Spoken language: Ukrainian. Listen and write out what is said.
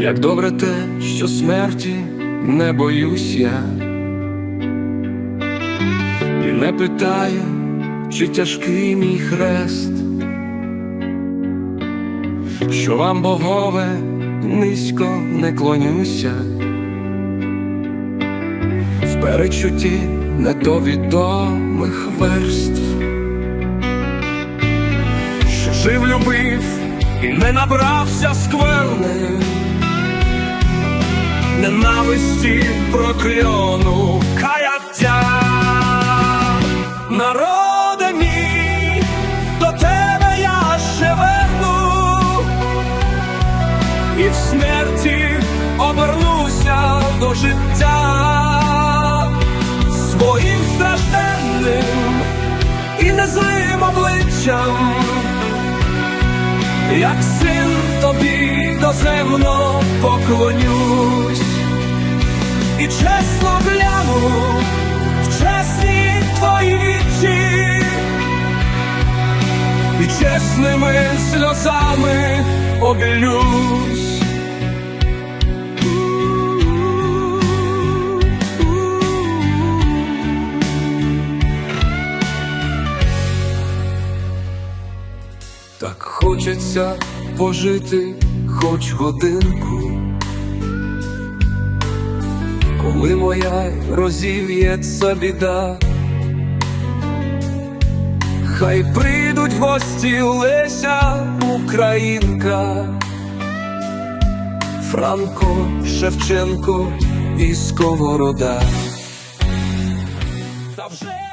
Як добре те, що смерті не боюсь я, і не питаю, чи тяжкий мій хрест, що вам, богове, низько не клонюся, в перечутті не до відомих верств, що жив, любив і не набрався скверни, ненависті прокльону. Каяття. Народе мій, до тебе я ще верну, і в смерті обернуся до життя своїм стражденним і незлим обличчям. Як син тобі доземно поклонюсь, і чесними сльозами обілюсь. Так хочеться пожити хоч годинку, коли моя розів'ється біда, хай прийдуть в гості Леся Українка, Франко, Шевченко і Сковорода. Та вже